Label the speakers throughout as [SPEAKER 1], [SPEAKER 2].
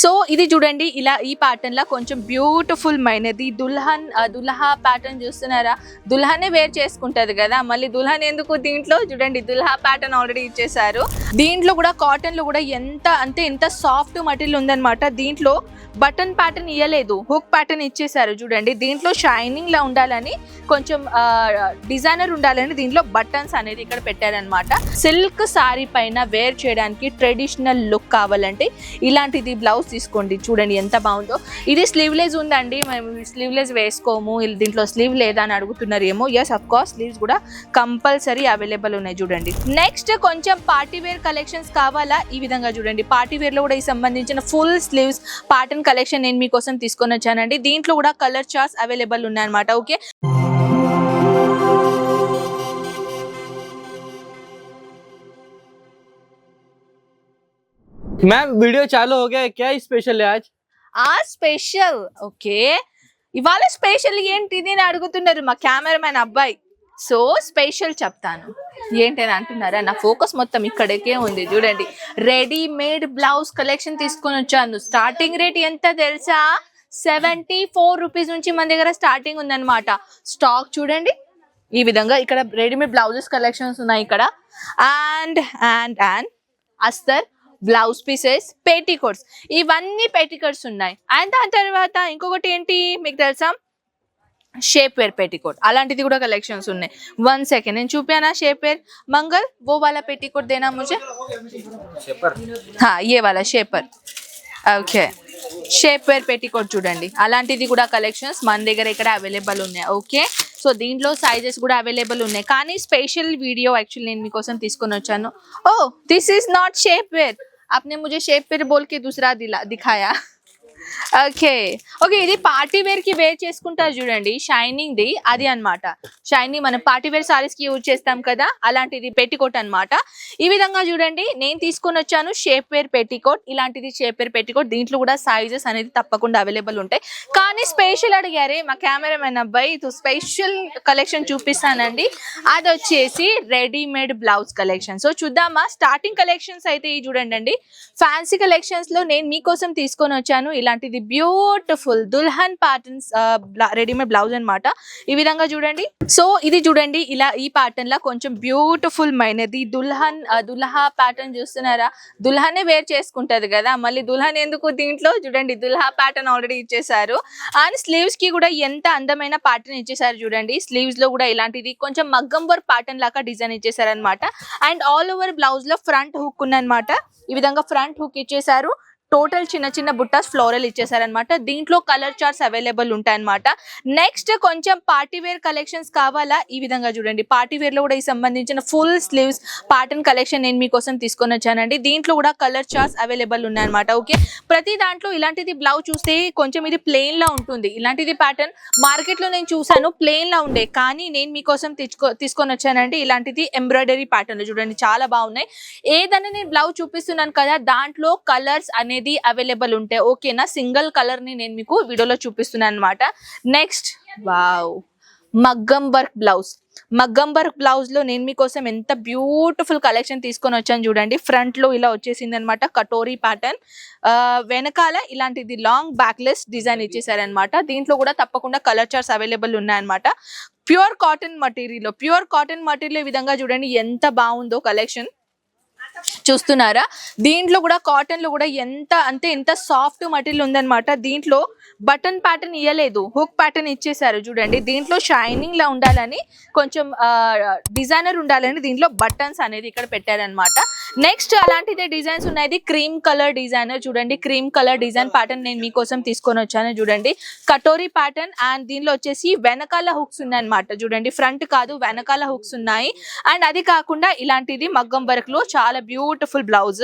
[SPEAKER 1] So ఇది చూడండి ఇలా ఈ ప్యాటర్న్ లా కొంచెం బ్యూటిఫుల్ మైనది. దుల్హన్ దుల్హా ప్యాటర్న్ చూస్తున్నారా? దుల్హనే వేర్ చేసుకుంటది కదా. మళ్ళీ దుల్హన్ ఎందుకు దీంట్లో? చూడండి దుల్హా ప్యాటర్న్ ఆల్రెడీ ఇచ్చేసారు దీంట్లో కూడా కాటన్లో కూడా ఎంత అంటే ఎంత సాఫ్ట్ మటీరియల్ ఉందన్నమాట. దీంట్లో బటన్ ప్యాటర్న్ ఇవ్వలేదు హుక్ ప్యాటర్న్ ఇచ్చేసారు చూడండి. దీంట్లో షైనింగ్ లా ఉండాలని కొంచెం డిజైనర్ ఉండాలని దీంట్లో బటన్స్ అనేది ఇక్కడ పెట్టారనమాట సిల్క్ సారీ పైన వేర్ చేయడానికి ట్రెడిషనల్ లుక్ కావాలంటే ఇలాంటిది బ్లౌజ్ తీసుకోండి చూడండి ఎంత బాగుందో. ఇది స్లీవ్లెస్ ఉందండి మేము స్లీవ్లెస్ వేసుకోము దీంట్లో స్లీవ్ లేదా అని అడుగుతున్నారు ఏమో ఎస్ అఫ్ కోర్స్ స్లీవ్స్ కూడా కంపల్సరీ అవైలబుల్ ఉన్నాయి చూడండి. నెక్స్ట్ కొంచెం పార్టీ వేర్ కలెక్షన్స్ కావాలా? ఈ విధంగా చూడండి. పార్టీ వేర్లో కూడా ఈ సంబంధించిన ఫుల్ స్లీవ్స్ పాటర్న్ కలెక్షన్ నేను మీకోసం తీసుకొని వచ్చానండి. దీంట్లో కూడా కలర్ చార్ట్స్ అవైలబుల్ ఉన్నాయన్నమాట ఓకే?
[SPEAKER 2] मैम वीडियो चालू हो गया है क्या स्पेशल है आज
[SPEAKER 1] ఆ స్పెషల్ ఓకే ఇవాళ స్పెషల్ ఏంటిది అని అడుగుతున్నారు మా కెమెరామెన్ అబ్బాయి సో స్పెషల్ చెప్తాను ఏంటని అంటున్నారా నా ఫోకస్ మొత్తం ఇక్కడికే ఉంది చూడండి రెడీమేడ్ బ్లౌజ్ కలెక్షన్ తీసుకొని వచ్చాను స్టార్టింగ్ రేట్ ఎంత తెలుసా సెవెంటీ ఫోర్ రూపీస్ నుంచి మన దగ్గర స్టార్టింగ్ ఉందన్నమాట స్టాక్ చూడండి ఈ విధంగా ఇక్కడ రెడీమేడ్ బ్లౌజెస్ కలెక్షన్స్ ఉన్నాయి ఇక్కడ అండ్ అండ్ అండ్ అస్తర్ బ్లౌజ్ పీసెస్ పేటీకోట్స్ ఇవన్నీ పేటికోట్స్ ఉన్నాయి అండ్ దాని తర్వాత ఇంకొకటి ఏంటి మీకు తెలుసా షేప్ వేర్ पेटीकोट అలాంటిది కూడా కలెక్షన్స్ ఉన్నాయి వన్ సెకండ్ నేను చూపానా షేప్ వేర్ మంగల్ वो वाला पेटीकोट देना मुझे हाँ ये वाला shaper okay shapewear petticoat చూడండి అలాంటిది కూడా కలెక్షన్స్ మన దగ్గర ఇక్కడ అవైలబుల్ ఉన్నాయి okay So the sizes available special video actually oh this is not shapewear आपने मुझे शेप वेर बोल के दूसरा दिला दिखाया ఓకే. ఓకే ఇది పార్టీ వేర్కి వేర్ చేసుకుంటారు చూడండి. షైనింగ్ ది అది అన్నమాట. షైనింగ్ మనం పార్టీ వేర్ సారీస్కి యూజ్ చేస్తాం కదా అలాంటిది పెట్టికోట్ అన్నమాట. ఈ విధంగా చూడండి నేను తీసుకొని వచ్చాను షేప్ వేర్ పెట్టికోట్ ఇలాంటిది షేప్ వేర్ పెట్టికోట్ దీంట్లో కూడా సైజెస్ అనేది తప్పకుండా అవైలబుల్ ఉంటాయి. కానీ స్పెషల్ అడిగారే మా కెమెరామెన్ అబ్బాయి స్పెషల్ కలెక్షన్ చూపిస్తానండి. అది వచ్చేసి రెడీమేడ్ బ్లౌజ్ కలెక్షన్ సో చూద్దామా? స్టార్టింగ్ కలెక్షన్స్ అయితే ఈ చూడండి ఫ్యాన్సీ కలెక్షన్స్లో నేను మీకోసం తీసుకొని వచ్చాను. ఇలా ఇలాంటిది బ్యూటిఫుల్ దుల్హన్ ప్యాటర్న్స్ రెడీమేడ్ బ్లౌజ్ అన్నమాట. ఈ విధంగా చూడండి. సో ఇది చూడండి ఇలా ఈ ప్యాటర్న్ లా కొంచెం బ్యూటిఫుల్ మైనది. దుల్హన్ దుల్హా ప్యాటర్న్ చూస్తున్నారా? దుల్హనే వేర్ చేసుకుంటది కదా. మళ్ళీ దుల్హన్ ఎందుకు దీంట్లో? చూడండి దుల్హా ప్యాటర్న్ ఆల్రెడీ ఇచ్చేసారు అండ్ స్లీవ్స్కి కూడా ఎంత అందమైన ప్యాటర్న్ ఇచ్చేసారు చూడండి. స్లీవ్స్లో కూడా ఇలాంటిది. కొంచెం మగ్గం వర్క్ ప్యాటర్న్ లాగా డిజైన్ ఇచ్చేసారు అనమాట అండ్ ఆల్ ఓవర్ బ్లౌజ్లో ఫ్రంట్ హుక్ ఉందన్నమాట. ఈ విధంగా ఫ్రంట్ హుక్ ఇచ్చేసారు టోటల్ చిన్న చిన్న బుట్టాస్ ఫ్లోరల్ ఇచ్చేసారనమాట దీంట్లో కలర్ చార్ట్స్ అవైలబుల్ ఉంటాయన్నమాట. నెక్స్ట్ కొంచెం పార్టీ వేర్ కలెక్షన్స్ కావాలా? ఈ విధంగా చూడండి. పార్టీ వేర్లో కూడా ఈ సంబంధించిన ఫుల్ స్లీవ్స్ పాటర్న్ కలెక్షన్ నేను మీకోసం తీసుకొని వచ్చానండి. దీంట్లో కూడా కలర్ చార్ట్స్ అవైలబుల్ ఉన్నాయన్నమాట. ఓకే ప్రతి దాంట్లో ఇలాంటిది బ్లౌజ్ చూస్తే కొంచెం ఇది ప్లెయిన్ లా ఉంటుంది. ఇలాంటిది ప్యాటర్న్ మార్కెట్లో నేను చూసాను ప్లెయిన్ లా ఉండే. కానీ నేను మీకోసం తెచ్చుకో తీసుకొని వచ్చానండి ఇలాంటిది ఎంబ్రాయిడరీ ప్యాటర్న్ చూడండి చాలా బాగున్నాయి. ఏదన్నా నేను బ్లౌజ్ చూపిస్తున్నాను కదా దాంట్లో కలర్స్ అనే అనేది అవైలబుల్ ఉంటాయి ఓకేనా సింగిల్ కలర్ని నేను మీకు వీడియోలో చూపిస్తున్నాను అనమాట నెక్స్ట్ వావ్ మగ్గం వర్క్ బ్లౌజ్ మగ్గం వర్క్ బ్లౌజ్లో నేను మీకోసం ఎంత బ్యూటిఫుల్ కలెక్షన్ తీసుకొని వచ్చాను చూడండి. ఫ్రంట్లో ఇలా వచ్చేసింది అనమాట కటోరీ ప్యాటర్న్ వెనకాల ఇలాంటిది లాంగ్ బ్యాక్లెస్ డిజైన్ ఇచ్చేసారనమాట దీంట్లో కూడా తప్పకుండా కలర్ చార్ట్స్ అవైలబుల్ ఉన్నాయన్నమాట pure cotton material pure cotton material విధంగా చూడండి ఎంత బాగుందో కలెక్షన్ చూస్తున్నారా? దీంట్లో కూడా కాటన్లో కూడా ఎంత అంటే ఎంత సాఫ్ట్ మటీరియల్ ఉందనమాట దీంట్లో బటన్ ప్యాటర్న్ ఇవ్వలేదు హుక్ ప్యాటర్న్ ఇచ్చేసారు చూడండి. దీంట్లో షైనింగ్ లా ఉండాలని కొంచెం డిజైనర్ ఉండాలని దీంట్లో బటన్స్ అనేది ఇక్కడ పెట్టారనమాట నెక్స్ట్ అలాంటిదే డిజైన్స్ ఉన్నాయి. క్రీమ్ కలర్ డిజైనర్ చూడండి. క్రీమ్ కలర్ డిజైన్ ప్యాటర్న్ నేను మీకోసం తీసుకొని వచ్చాను చూడండి. కటోరీ ప్యాటర్న్ అండ్ దీనిలో వచ్చేసి వెనకాల హుక్స్ ఉన్నాయన్నమాట చూడండి. ఫ్రంట్ కాదు వెనకాల హుక్స్ ఉన్నాయి. అండ్ అది కాకుండా ఇలాంటిది మగ్గం వర్క్లో చాలా beautiful blouse.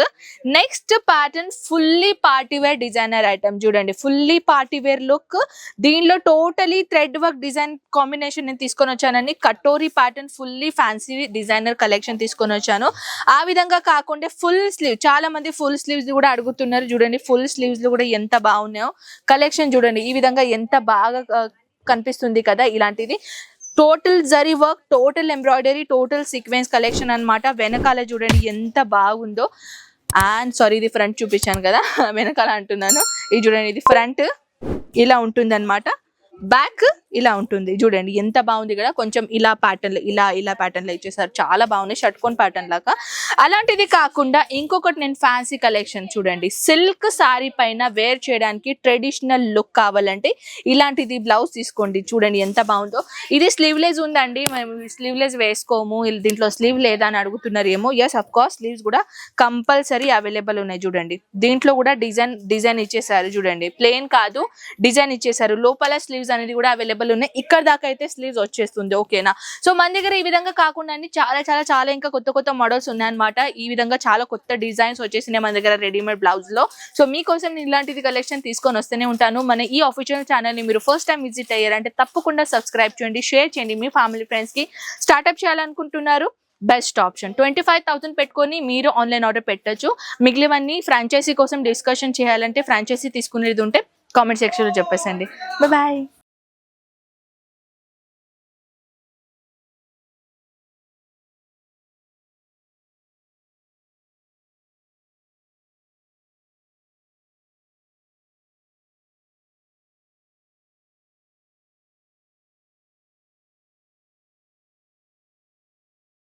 [SPEAKER 1] Next pattern fully party wear designer item చూడండి. ఫుల్లీ పార్టీ వేర్ లుక్ దీనిలో totally thread work design combination నేను తీసుకొని వచ్చానని katori pattern fully fancy designer collection తీసుకొని వచ్చాను. ఆ విధంగా కాకుండా ఫుల్ స్లీవ్ చాలా మంది ఫుల్ స్లీవ్స్ కూడా అడుగుతున్నారు చూడండి. ఫుల్ స్లీవ్స్ కూడా ఎంత బాగున్నాయో. కలెక్షన్ చూడండి. ఈ విధంగా ఎంత బాగా కనిపిస్తుంది కదా ఇలాంటిది. Total zari work total embroidery total sequence collection అన్నమాట. వెనకాల చూడండి ఎంత బాగుందో. అండ్ సారీ ఇది ఫ్రంట్ చూపించాను కదా. వెనకాల అంటున్నాను. ఇది చూడండి ఇది ఫ్రంట్ ఇలా ఉంటుంది అనమాట బ్యాక్ ఇలా ఉంటుంది. చూడండి ఎంత బాగుంది కదా. కొంచెం ఇలా ప్యాటర్న్ ఇలా ఇలా ప్యాటర్న్లో ఇచ్చేసారు. చాలా బాగున్నాయి. షర్ట్ కోన్ ప్యాటర్న్ లాగా. అలాంటిది కాకుండా ఇంకొకటి నేను ఫ్యాన్సీ కలెక్షన్ చూడండి. సిల్క్ సారీ పైన వేర్ చేయడానికి ట్రెడిషనల్ లుక్ కావాలంటే ఇలాంటిది బ్లౌజ్ తీసుకోండి. చూడండి ఎంత బాగుందో. ఇది స్లీవ్లెస్ ఉందండి. మేము స్లీవ్లెస్ వేసుకోము. దీంట్లో స్లీవ్ లేదా అని అడుగుతున్నారు ఏమో. ఎస్ అఫ్ కోర్స్ స్లీవ్స్ కూడా కంపల్సరీ అవైలబుల్ ఉన్నాయి చూడండి. దీంట్లో కూడా డిజైన్ డిజైన్ ఇచ్చేసారు చూడండి. ప్లెయిన్ కాదు డిజైన్ ఇచ్చేసారు. లోపల స్లీవ్స్ అనేది కూడా అవైలబుల్ ఉన్నాయి. ఇక్కడ దాకా అయితే స్లీవ్స్ వచ్చేస్తుంది ఓకేనా సో మన దగ్గర ఈ విధంగా కాకుండా చాలా చాలా చాలా ఇంకా కొత్త కొత్త మోడల్స్ ఉన్నాయన్నమాట. ఈ విధంగా చాలా కొత్త డిజైన్స్ వచ్చేసినాయి మన దగ్గర రెడీమేడ్ బ్లౌజ్లో. సో మీకోసం నేను ఇలాంటిది కలెక్షన్ తీసుకొని వస్తూనే ఉంటాను. మన ఈ అఫీషియల్ ఛానల్ని మీరు ఫస్ట్ టైం విజిట్ అయ్యారంటే తప్పకుండా సబ్స్క్రైబ్ చేయండి షేర్ చేయండి మీ ఫ్యామిలీ ఫ్రెండ్స్కి. స్టార్ట్అప్ చేయాలనుకుంటున్నారు? Best option twenty five thousand పెట్టుకొని మీరు ఆన్లైన్ ఆర్డర్ పెట్టొచ్చు. మిగిలివన్నీ ఫ్రాంచైజీ కోసం డిస్కషన్ చేయాలంటే ఫ్రాంచైజీ తీసుకునేది ఉంటే కామెంట్ సెక్షన్లో చెప్పేసండి. బాయ్